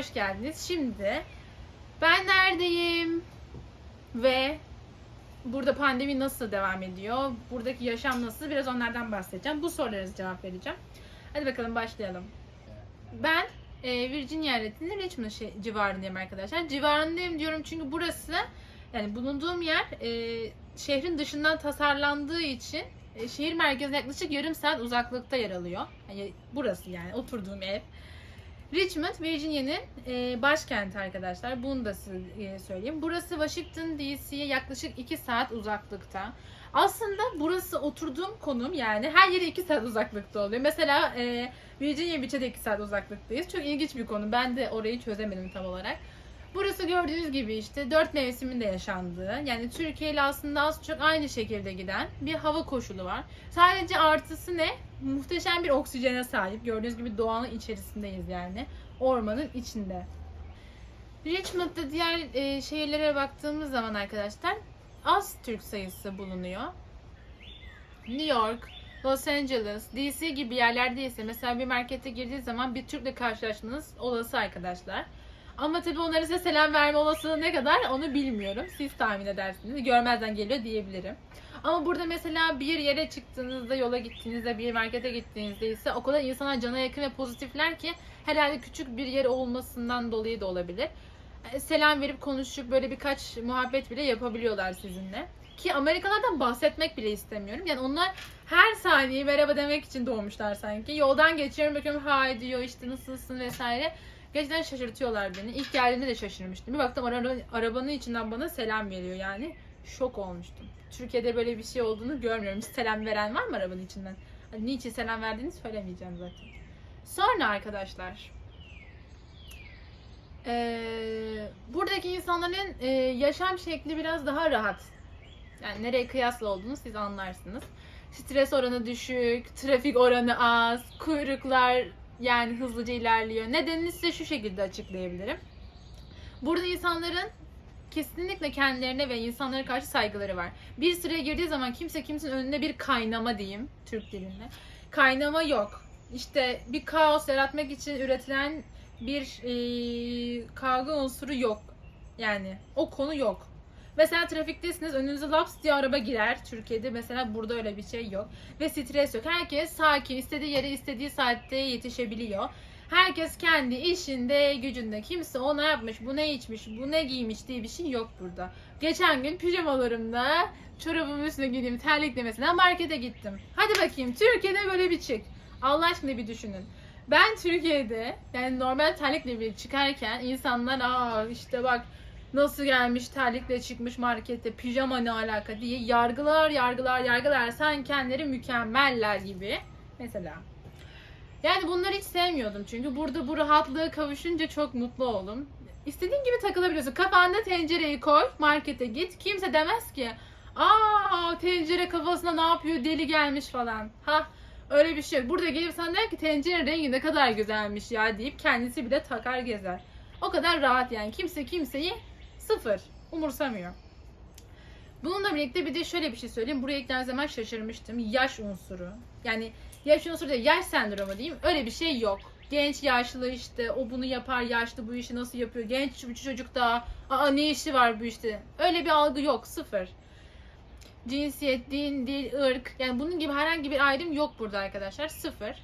hoş geldiniz. Şimdi ben neredeyim ve burada pandemi nasıl devam ediyor? Buradaki yaşam nasıl? Biraz onlardan bahsedeceğim. Bu sorulara cevap vereceğim. Hadi bakalım başlayalım. Ben e, Virginia eyaletinin Richmond şey, civarındayım arkadaşlar. Civarındayım diyorum çünkü burası yani bulunduğum yer e, şehrin dışından tasarlandığı için e, şehir merkezine yaklaşık yarım saat uzaklıkta yer alıyor. Yani burası yani oturduğum ev. Richmond, Virginia'nın e, başkenti arkadaşlar. Bunu da size e, söyleyeyim. Burası Washington DC'ye yaklaşık 2 saat uzaklıkta. Aslında burası oturduğum konum yani her yere 2 saat uzaklıkta oluyor. Mesela e, Virginia Beach'e de 2 saat uzaklıktayız. Çok ilginç bir konu. Ben de orayı çözemedim tam olarak. Burası gördüğünüz gibi işte dört mevsimin de yaşandığı yani Türkiye ile aslında az çok aynı şekilde giden bir hava koşulu var. Sadece artısı ne? Muhteşem bir oksijene sahip. Gördüğünüz gibi doğanın içerisindeyiz yani. Ormanın içinde. Richmond'da diğer e, şehirlere baktığımız zaman arkadaşlar az Türk sayısı bulunuyor. New York, Los Angeles, DC gibi yerlerde ise mesela bir markete girdiği zaman bir Türk'le karşılaşmanız olası arkadaşlar. Ama tabii onlara size selam verme olasılığı ne kadar onu bilmiyorum. Siz tahmin edersiniz. Görmezden geliyor diyebilirim. Ama burada mesela bir yere çıktığınızda, yola gittiğinizde, bir markete gittiğinizde ise o kadar insana cana yakın ve pozitifler ki herhalde küçük bir yer olmasından dolayı da olabilir. E, Selam verip konuşup böyle birkaç muhabbet bile yapabiliyorlar sizinle. Ki Amerikalardan bahsetmek bile istemiyorum. Yani onlar her saniye merhaba demek için doğmuşlar sanki. Yoldan geçiyorum bakıyorum hi diyor işte nasılsın vesaire. Gerçekten şaşırtıyorlar beni. İlk geldiğinde de şaşırmıştım. Bir baktım ara- arabanın içinden bana selam veriyor yani. Şok olmuştum. Türkiye'de böyle bir şey olduğunu görmüyorum. Hiç selam veren var mı arabanın içinden? Hani niçin selam verdiğini söylemeyeceğim zaten. Sonra arkadaşlar. Ee, buradaki insanların e, yaşam şekli biraz daha rahat. Yani nereye kıyasla olduğunu siz anlarsınız. Stres oranı düşük, trafik oranı az, kuyruklar yani hızlıca ilerliyor. Nedenini size şu şekilde açıklayabilirim. Burada insanların kesinlikle kendilerine ve insanlara karşı saygıları var. Bir sıraya girdiği zaman kimse kimsenin önünde bir kaynama diyeyim Türk dilinde. Kaynama yok. İşte bir kaos yaratmak için üretilen bir eee, kavga unsuru yok. Yani o konu yok. Mesela trafiktesiniz önünüze laps diye araba girer. Türkiye'de mesela burada öyle bir şey yok. Ve stres yok. Herkes sakin, istediği yere istediği saatte yetişebiliyor. Herkes kendi işinde, gücünde. Kimse o ne yapmış, bu ne içmiş, bu ne giymiş diye bir şey yok burada. Geçen gün pijamalarımda çorabımın üstüne giydiğim terlikle markete gittim. Hadi bakayım Türkiye'de böyle bir çık. Allah aşkına bir düşünün. Ben Türkiye'de yani normal terlikle bir çıkarken insanlar aa işte bak nasıl gelmiş terlikle çıkmış markette pijama ne alaka diye yargılar yargılar yargılar sen kendileri mükemmeller gibi mesela. Yani bunları hiç sevmiyordum çünkü burada bu rahatlığı kavuşunca çok mutlu oldum. İstediğin gibi takılabiliyorsun. Kafanda tencereyi koy, markete git. Kimse demez ki aa tencere kafasına ne yapıyor deli gelmiş falan. Ha öyle bir şey yok. Burada gelip sen der ki tencerenin rengi ne kadar güzelmiş ya deyip kendisi bile takar gezer. O kadar rahat yani. Kimse kimseyi sıfır umursamıyor. Bununla birlikte bir de şöyle bir şey söyleyeyim. Buraya ilk zaman şaşırmıştım. Yaş unsuru. Yani yaş unsuru değil, yaş sendromu diyeyim. Öyle bir şey yok. Genç, yaşlı işte o bunu yapar, yaşlı bu işi nasıl yapıyor. Genç bir çocuk da aa ne işi var bu işte. Öyle bir algı yok, sıfır. Cinsiyet, din, dil, ırk yani bunun gibi herhangi bir ayrım yok burada arkadaşlar. Sıfır.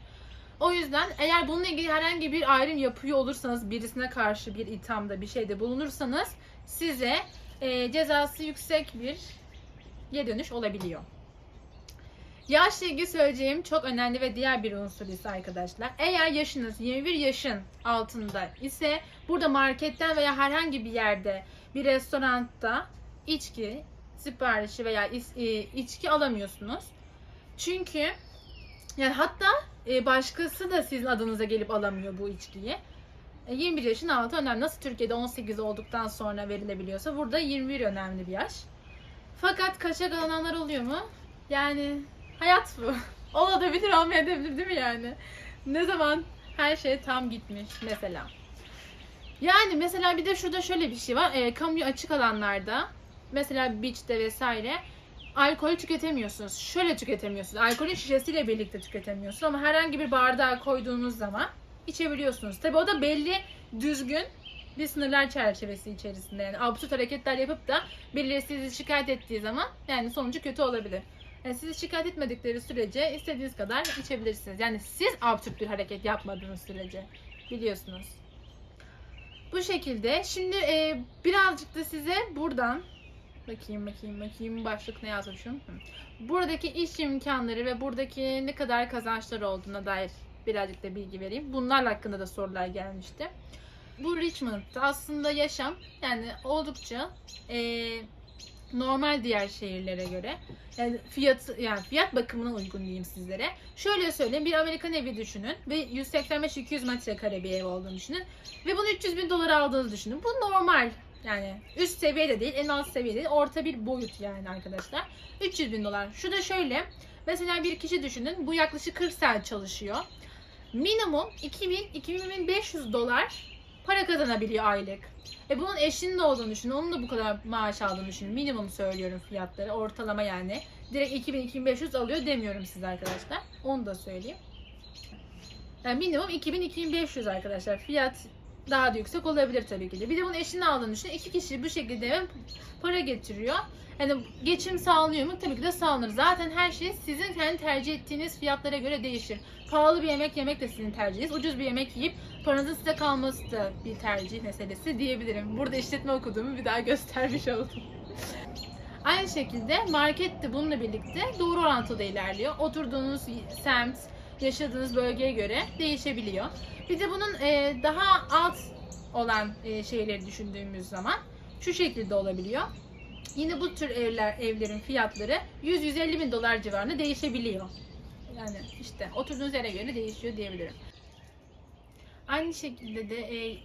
O yüzden eğer bununla ilgili herhangi bir ayrım yapıyor olursanız birisine karşı bir ithamda bir şeyde bulunursanız size e, cezası yüksek bir geri dönüş olabiliyor. Yaşla ilgili söyleyeceğim çok önemli ve diğer bir unsur ise arkadaşlar. Eğer yaşınız 21 yaşın altında ise burada marketten veya herhangi bir yerde bir restoranda içki siparişi veya e, içki alamıyorsunuz. Çünkü yani hatta e, başkası da sizin adınıza gelip alamıyor bu içkiyi. E, 21 yaşın altı önemli. Nasıl Türkiye'de 18 olduktan sonra verilebiliyorsa burada 21 önemli bir yaş. Fakat kaçak alınanlar oluyor mu? Yani hayat bu. Olabilir olmayabilir değil mi yani? Ne zaman her şey tam gitmiş mesela. Yani mesela bir de şurada şöyle bir şey var. E, kamuya açık alanlarda mesela beach'te vesaire alkol tüketemiyorsunuz. Şöyle tüketemiyorsunuz. Alkolün şişesiyle birlikte tüketemiyorsunuz ama herhangi bir bardağa koyduğunuz zaman içebiliyorsunuz. Tabi o da belli düzgün bir sınırlar çerçevesi içerisinde. Yani absürt hareketler yapıp da birileri sizi şikayet ettiği zaman yani sonucu kötü olabilir. Yani sizi şikayet etmedikleri sürece istediğiniz kadar içebilirsiniz. Yani siz absürt bir hareket yapmadığınız sürece biliyorsunuz. Bu şekilde. Şimdi e, birazcık da size buradan bakayım bakayım bakayım başlık ne yazmışım. Buradaki iş imkanları ve buradaki ne kadar kazançlar olduğuna dair birazcık da bilgi vereyim. Bunlarla hakkında da sorular gelmişti. Bu Richmond'da aslında yaşam yani oldukça e, normal diğer şehirlere göre. Yani fiyat yani fiyat bakımına uygun diyeyim sizlere. Şöyle söyleyeyim bir Amerikan evi düşünün ve 185-200 metrekare bir ev olduğunu düşünün ve bunu 300 bin dolara aldığınızı düşünün. Bu normal yani üst seviyede değil en alt seviyede değil orta bir boyut yani arkadaşlar. 300 bin dolar. Şu da şöyle mesela bir kişi düşünün bu yaklaşık 40 saat çalışıyor. Minimum 2000-2500 dolar para kazanabiliyor aylık. E bunun eşinin de olduğunu düşünün. Onun da bu kadar maaş aldığını düşünün. Minimum söylüyorum fiyatları. Ortalama yani. Direkt 2000-2500 alıyor demiyorum size arkadaşlar. Onu da söyleyeyim. Yani minimum 2000-2500 arkadaşlar. Fiyat daha da yüksek olabilir tabii ki de. Bir de bunun eşinin aldığını düşünün. İki kişi bu şekilde para getiriyor. Yani geçim sağlıyor mu? Tabii ki de sağlanır. Zaten her şey sizin kendi tercih ettiğiniz fiyatlara göre değişir. Pahalı bir yemek yemek de sizin tercihiniz. Ucuz bir yemek yiyip paranızın size kalması da bir tercih meselesi diyebilirim. Burada işletme okuduğumu bir daha göstermiş oldum. Aynı şekilde market de bununla birlikte doğru orantıda ilerliyor. Oturduğunuz semt, yaşadığınız bölgeye göre değişebiliyor. Bir de bunun e, daha alt olan e, şeyleri düşündüğümüz zaman şu şekilde olabiliyor. Yine bu tür evler evlerin fiyatları 100-150 bin dolar civarında değişebiliyor. Yani işte oturduğunuz yere göre değişiyor diyebilirim. Aynı şekilde de e,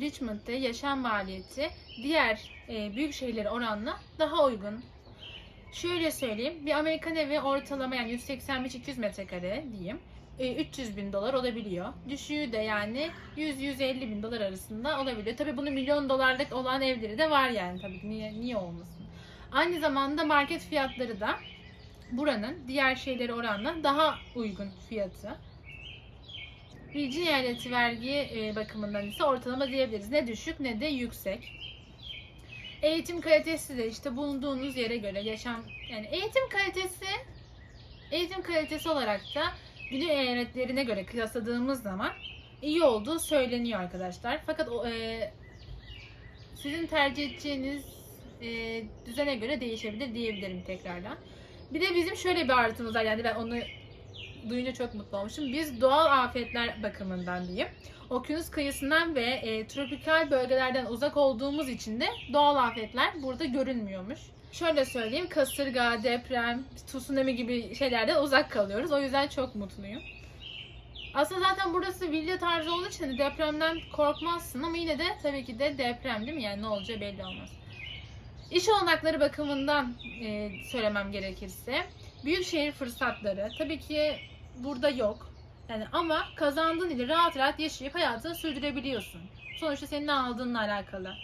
Richmond'da yaşam maliyeti diğer e, büyük şehirlere oranla daha uygun. Şöyle söyleyeyim, bir Amerikan evi ortalama yani 185-200 metrekare diyeyim. E, 300 bin dolar olabiliyor. Düşüğü de yani 100-150 bin dolar arasında olabiliyor. Tabii bunu milyon dolarlık olan evleri de var yani tabii niye, niye olmasın. Aynı zamanda market fiyatları da buranın diğer şeylere oranla daha uygun fiyatı. Virgin eyaleti vergi e, bakımından ise ortalama diyebiliriz. Ne düşük ne de yüksek. Eğitim kalitesi de işte bulunduğunuz yere göre yaşam yani eğitim kalitesi eğitim kalitesi olarak da Güney eyaletlerine göre kıyasladığımız zaman iyi olduğu söyleniyor arkadaşlar. Fakat o, e, sizin tercih edeceğiniz e, düzene göre değişebilir diyebilirim tekrardan. Bir de bizim şöyle bir artımız var yani ben onu duyunca çok mutlu olmuşum. Biz doğal afetler bakımından diyeyim. Okyanus kıyısından ve e, tropikal bölgelerden uzak olduğumuz için de doğal afetler burada görünmüyormuş. Şöyle söyleyeyim, kasırga, deprem, tsunami gibi şeylerden uzak kalıyoruz. O yüzden çok mutluyum. Aslında zaten burası villa tarzı olduğu için de depremden korkmazsın ama yine de tabii ki de deprem değil mi? Yani ne olacağı belli olmaz. İş olanakları bakımından e, söylemem gerekirse büyük şehir fırsatları tabii ki burada yok. Yani ama kazandığın ile rahat rahat yaşayıp hayatını sürdürebiliyorsun. Sonuçta senin ne aldığınla alakalı.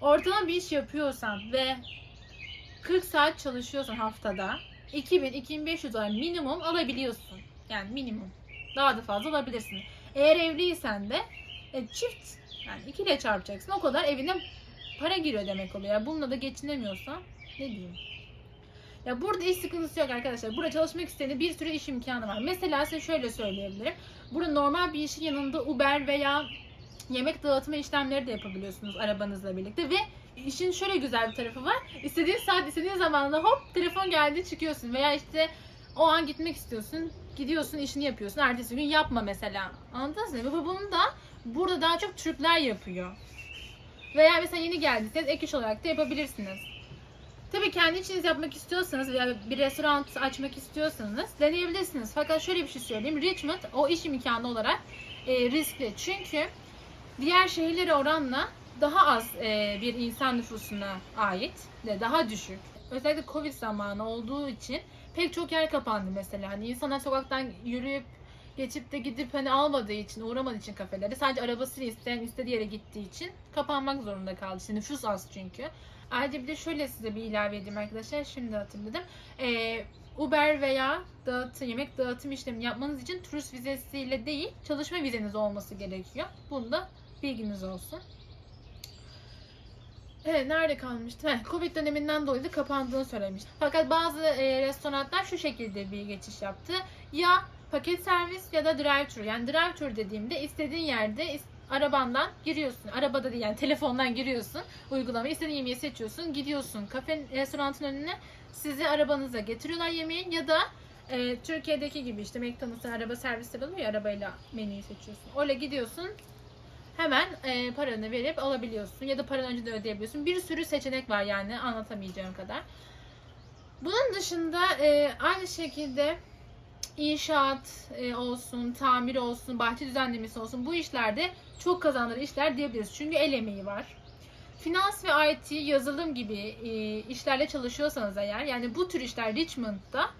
Ortalama bir iş yapıyorsan ve 40 saat çalışıyorsan haftada 2000-2500 dolar minimum alabiliyorsun. Yani minimum. Daha da fazla alabilirsin. Eğer evliysen de e, çift yani 2 ile çarpacaksın. O kadar evine para giriyor demek oluyor. Yani bununla da geçinemiyorsan ne diyeyim. Ya burada iş sıkıntısı yok arkadaşlar. Burada çalışmak istediğinde bir sürü iş imkanı var. Mesela size şöyle söyleyebilirim. Burada normal bir işin yanında Uber veya yemek dağıtma işlemleri de yapabiliyorsunuz arabanızla birlikte ve işin şöyle güzel bir tarafı var. İstediğin saat, istediğin zamanda hop telefon geldi çıkıyorsun veya işte o an gitmek istiyorsun, gidiyorsun işini yapıyorsun. Ertesi gün yapma mesela. Anladınız mı? Ve bunu da burada daha çok Türkler yapıyor. Veya mesela yeni geldiyseniz ek iş olarak da yapabilirsiniz. Tabii kendi içiniz yapmak istiyorsanız veya bir restoran açmak istiyorsanız deneyebilirsiniz. Fakat şöyle bir şey söyleyeyim. Richmond o iş imkanı olarak e, riskli. Çünkü diğer şehirlere oranla daha az e, bir insan nüfusuna ait ve daha düşük. Özellikle Covid zamanı olduğu için pek çok yer kapandı mesela. Hani insanlar sokaktan yürüyüp geçip de gidip hani almadığı için, uğramadığı için kafelere sadece arabasıyla isteyen istediği yere gittiği için kapanmak zorunda kaldı. İşte nüfus az çünkü. Ayrıca bir de şöyle size bir ilave edeyim arkadaşlar. Şimdi hatırladım. Ee, Uber veya dağıtım, yemek dağıtım işlemi yapmanız için turist vizesiyle değil, çalışma vizeniz olması gerekiyor. Bunda bilginiz olsun. Evet, nerede kalmıştı? Heh, Covid döneminden dolayı da kapandığını söylemiştim. Fakat bazı e, restoranlar şu şekilde bir geçiş yaptı. Ya paket servis ya da drive-thru. Yani drive-thru dediğimde istediğin yerde is- arabandan giriyorsun. Arabada değil yani telefondan giriyorsun. Uygulama istediğin yemeği seçiyorsun. Gidiyorsun kafe restoranın önüne sizi arabanıza getiriyorlar yemeği ya da e, Türkiye'deki gibi işte McDonald's'ın araba servisleri oluyor ya arabayla menüyü seçiyorsun. Öyle gidiyorsun hemen e, paranı verip alabiliyorsun ya da paranı önceden ödeyebiliyorsun. Bir sürü seçenek var yani anlatamayacağım kadar. Bunun dışında e, aynı şekilde inşaat e, olsun, tamir olsun, bahçe düzenlemesi olsun bu işlerde çok kazandığı işler diyebiliriz. Çünkü el emeği var. Finans ve IT, yazılım gibi e, işlerle çalışıyorsanız eğer yani bu tür işler Richmond'da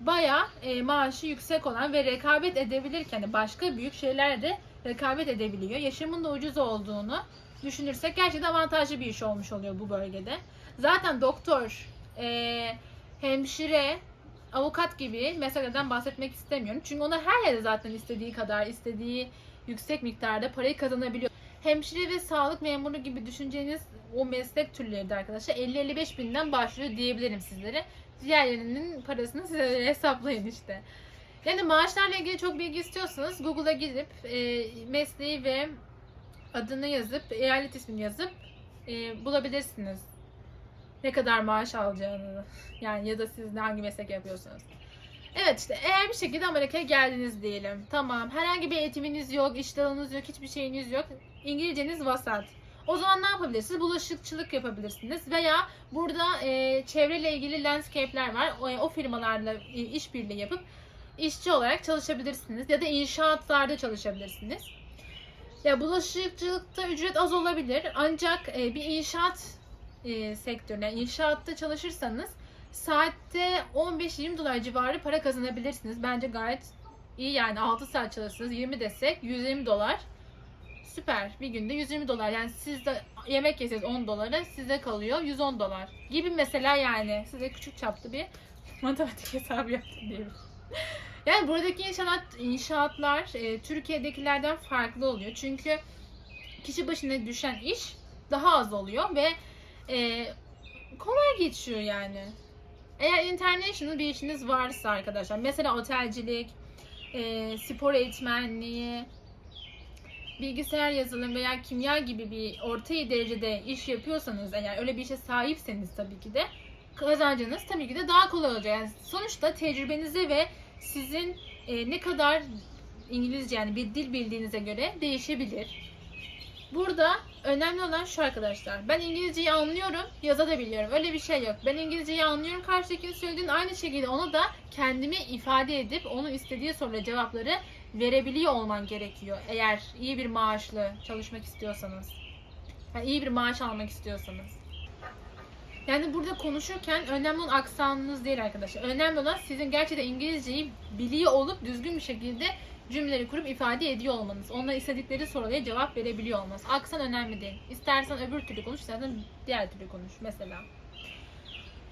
bayağı e, maaşı yüksek olan ve rekabet edebilirken de başka büyük şeylerde rekabet edebiliyor. Yaşamın da ucuz olduğunu düşünürsek gerçekten avantajlı bir iş olmuş oluyor bu bölgede. Zaten doktor, e, hemşire, avukat gibi meseleden bahsetmek istemiyorum. Çünkü onlar her yerde zaten istediği kadar, istediği yüksek miktarda parayı kazanabiliyor. Hemşire ve sağlık memuru gibi düşüneceğiniz o meslek türleri de arkadaşlar 50-55 binden başlıyor diyebilirim sizlere. Diğerlerinin parasını size hesaplayın işte. Yani maaşlarla ilgili çok bilgi istiyorsanız Google'a gidip e, mesleği ve adını yazıp, eyalet ismini yazıp e, bulabilirsiniz. Ne kadar maaş alacağını. Yani ya da siz hangi meslek yapıyorsanız. Evet işte eğer bir şekilde Amerika'ya geldiniz diyelim. Tamam herhangi bir eğitiminiz yok, iş yok, hiçbir şeyiniz yok. İngilizceniz vasat. O zaman ne yapabilirsiniz? Bulaşıkçılık yapabilirsiniz veya burada e, çevreyle ilgili landscape'ler var. O, o firmalarla e, işbirliği yapıp işçi olarak çalışabilirsiniz ya da inşaatlarda çalışabilirsiniz. Ya bulaşıkçılıkta ücret az olabilir ancak e, bir inşaat e, sektörüne, inşaatta çalışırsanız saatte 15-20 dolar civarı para kazanabilirsiniz. Bence gayet iyi yani 6 saat çalışırsanız 20 desek 120 dolar. Süper. Bir günde 120 dolar. Yani siz de yemek yeseniz 10 dolara size kalıyor 110 dolar. Gibi mesela yani. Size küçük çaplı bir matematik hesabı yaptım diyelim. Yani buradaki inşaat, inşaatlar e, Türkiye'dekilerden farklı oluyor. Çünkü kişi başına düşen iş daha az oluyor ve e, kolay geçiyor yani. Eğer international bir işiniz varsa arkadaşlar, mesela otelcilik, e, spor eğitmenliği, bilgisayar yazılım veya kimya gibi bir orta derecede iş yapıyorsanız eğer öyle bir işe sahipseniz tabii ki de kazancınız tabii ki de daha kolay olacak. Yani sonuçta tecrübenize ve sizin e, ne kadar İngilizce yani bir dil bildiğinize göre değişebilir. Burada önemli olan şu arkadaşlar. Ben İngilizceyi anlıyorum, yazabiliyorum. Öyle bir şey yok. Ben İngilizceyi anlıyorum. Karşıdakinin söylediğin aynı şekilde ona da kendimi ifade edip onun istediği sorulara cevapları verebiliyor olman gerekiyor. Eğer iyi bir maaşlı çalışmak istiyorsanız. Yani iyi bir maaş almak istiyorsanız. Yani burada konuşurken önemli olan aksanınız değil arkadaşlar. Önemli olan sizin gerçekten İngilizceyi biliyor olup düzgün bir şekilde cümleleri kurup ifade ediyor olmanız. Onlar istedikleri sorulara cevap verebiliyor olmanız. Aksan önemli değil. İstersen öbür türlü konuş, istersen diğer türlü konuş mesela.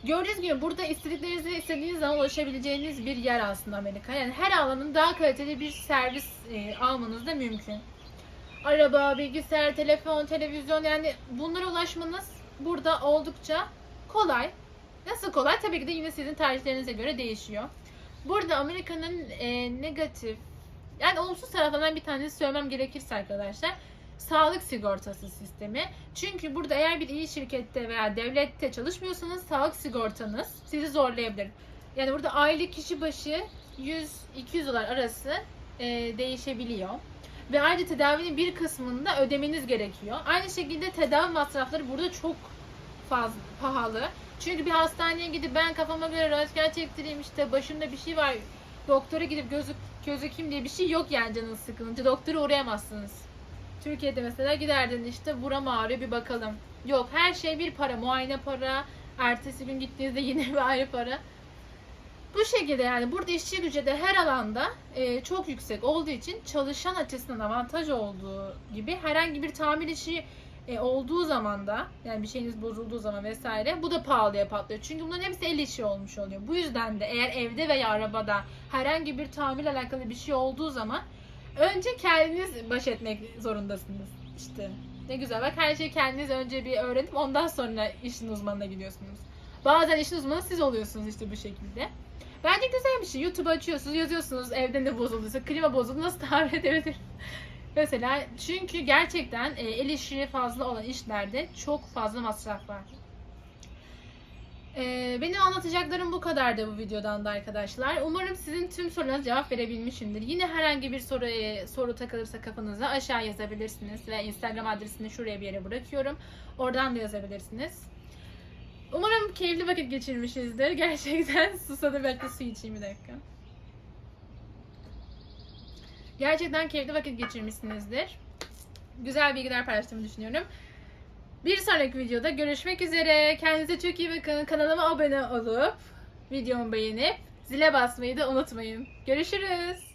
Gördüğünüz gibi burada istediklerinize istediğiniz zaman ulaşabileceğiniz bir yer aslında Amerika. Yani her alanın daha kaliteli bir servis e, almanız da mümkün. Araba, bilgisayar, telefon, televizyon yani bunlara ulaşmanız burada oldukça kolay. Nasıl kolay? Tabii ki de yine sizin tercihlerinize göre değişiyor. Burada Amerika'nın e, negatif, yani olumsuz taraflarından bir tanesi söylemem gerekirse arkadaşlar, sağlık sigortası sistemi. Çünkü burada eğer bir iyi şirkette veya devlette çalışmıyorsanız sağlık sigortanız sizi zorlayabilir. Yani burada aylık kişi başı 100-200 dolar arası e, değişebiliyor. Ve ayrıca tedavinin bir kısmını da ödemeniz gerekiyor. Aynı şekilde tedavi masrafları burada çok fazla pahalı. Çünkü bir hastaneye gidip ben kafama göre röntgen çektireyim işte başımda bir şey var. Doktora gidip gözük gözükeyim diye bir şey yok yani canınız sıkılınca. Doktora uğrayamazsınız. Türkiye'de mesela giderdin işte buram ağrıyor bir bakalım. Yok her şey bir para. Muayene para. Ertesi gün gittiğinizde yine bir ayrı para. Bu şekilde yani burada işçi gücü de her alanda e, çok yüksek olduğu için çalışan açısından avantaj olduğu gibi herhangi bir tamir işi e, olduğu zaman da yani bir şeyiniz bozulduğu zaman vesaire bu da pahalıya patlıyor. Çünkü bunların hepsi el işi olmuş oluyor. Bu yüzden de eğer evde veya arabada herhangi bir tamirle alakalı bir şey olduğu zaman önce kendiniz baş etmek zorundasınız. İşte ne güzel bak her şeyi kendiniz önce bir öğrenip ondan sonra işin uzmanına gidiyorsunuz. Bazen işin uzmanı siz oluyorsunuz işte bu şekilde. Bence güzel bir şey. YouTube açıyorsunuz, yazıyorsunuz evde ne bozulduysa, klima bozuldu nasıl tamir edebilirim? Mesela çünkü gerçekten e, el işi fazla olan işlerde çok fazla masraf var. E, benim anlatacaklarım bu kadardı bu videodan da arkadaşlar. Umarım sizin tüm sorularınıza cevap verebilmişimdir. Yine herhangi bir soru e, soru takılırsa kafanıza aşağı yazabilirsiniz ve Instagram adresini şuraya bir yere bırakıyorum. Oradan da yazabilirsiniz. Umarım keyifli vakit geçirmişizdir. Gerçekten susadım belki su içeyim bir dakika. Gerçekten keyifli vakit geçirmişsinizdir. Güzel bilgiler paylaştığımı düşünüyorum. Bir sonraki videoda görüşmek üzere. Kendinize çok iyi bakın. Kanalıma abone olup videomu beğenip zile basmayı da unutmayın. Görüşürüz.